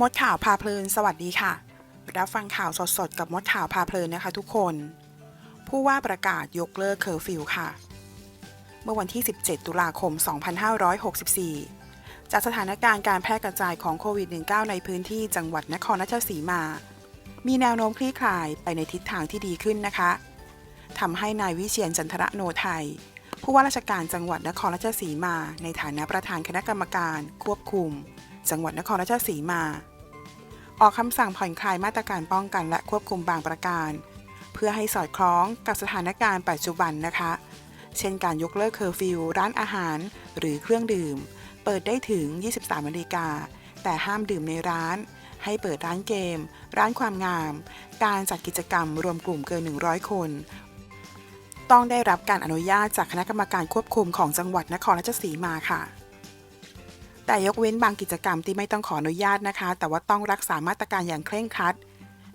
มดข่าวพาเพลิน สวัสดีค่ะ รับฟังข่าวสดๆ กับมดข่าวพาเพลินนะคะทุกคน ผู้ว่าประกาศยกเลิกเคอร์ฟิวค่ะ เมื่อวันที่ 17 ตุลาคม 2564 จากสถานการณ์การแพร่กระจายของโควิด -19 ในพื้นที่จังหวัดนครราชสีมา มีแนวโน้มคลี่คลายไปในทิศทางที่ดีขึ้นนะคะทำให้นายวิเชียนจันทระโนไทย ผู้ว่าราชการจังหวัดนครราชสีมา ในฐานะประธานคณะกรรมการควบคุม จังหวัดนครราชสีมา ออกคำสั่งผ่อนคลายมาตรการป้องกันและควบคุมบางประการ เพื่อให้สอดคล้องกับสถานการณ์ปัจจุบันนะคะ เช่นการยกเลิกเคอร์ฟิวร้านอาหาร หรือเครื่องดื่ม เปิดได้ถึง 23นาฬิกา แต่ห้ามดื่มในร้าน ให้เปิดร้านเกม ร้านความงาม การจัดกิจกรรมรวมกลุ่มเกิน 100 คนต้องได้รับการอนุญาตจากคณะกรรมการควบคุมของจังหวัดนครราชสีมาค่ะ แต่ยกเว้นบางกิจกรรมที่ไม่ต้องขออนุญาตนะคะ แต่ว่าต้องรักษามาตรการอย่างเคร่งครัด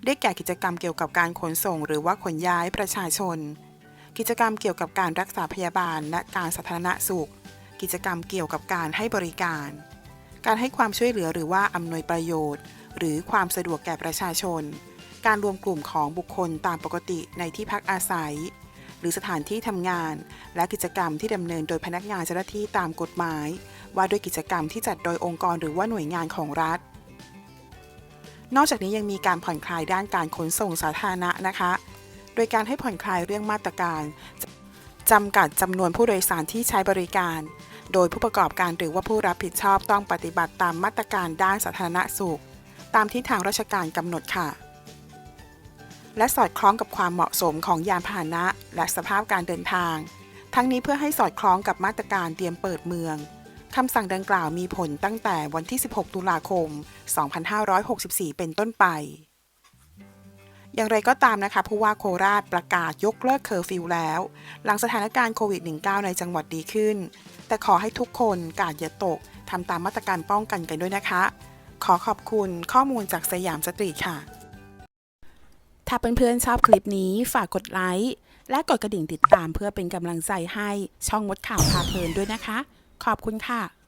ได้แก่กิจกรรมเกี่ยวกับการขนส่ง หรือว่าขนย้ายประชาชน กิจกรรมเกี่ยวกับการรักษาพยาบาล และการสาธารณสุข กิจกรรมเกี่ยวกับการให้บริการ การให้ความช่วยเหลือหรือว่าอำนวยประโยชน์ หรือความสะดวกแก่ประชาชน การรวมกลุ่มของบุคคลตามปกติในที่พักอาศัย หรือสถานที่ทำงาน และกิจกรรมที่ดำเนินโดยพนักงานเจ้าหน้าที่ตามกฎหมาย ว่าด้วยกิจกรรมที่จัดโดยองค์กรหรือว่าหน่วยงานของรัฐ นอกจากนี้ยังมีการผ่อนคลายด้านการขนส่งสาธารณะนะคะ โดยการให้ผ่อนคลายเรื่องมาตรการจำกัดจำนวนผู้โดยสารที่ใช้บริการ โดยผู้ประกอบการหรือว่าผู้รับผิดชอบต้องปฏิบัติตามมาตรการด้านสาธารณสุข ตามที่ทางราชการกำหนดค่ะ และสอดคล้องกับความเหมาะสมของยานพาหนะ และสภาพการเดินทาง ทั้งนี้เพื่อให้สอดคล้องกับมาตรการเตรียมเปิดเมือง คำสั่งดังกล่าวมีผลตั้งแต่วันที่ 16 ตุลาคม 2564 เป็นต้นไป อย่างไรก็ตามนะคะผู้ว่าโคราชประกาศยกเลิกเคอร์ฟิวแล้ว หลังสถานการณ์โควิด -19 ในจังหวัดดีขึ้น แต่ขอให้ทุกคนกาดอย่าตกทำตามมาตรการป้องกันกันด้วยนะคะ ขอขอบคุณข้อมูลจากสยามสตรีทค่ะ ถ้าเพื่อนๆชอบคลิปนี้ฝากกดไลค์และกดกระดิ่งติดตามเพื่อเป็นกำลังใจให้ช่องมดข่าวพาเพลินด้วยนะคะ ขอบคุณค่ะ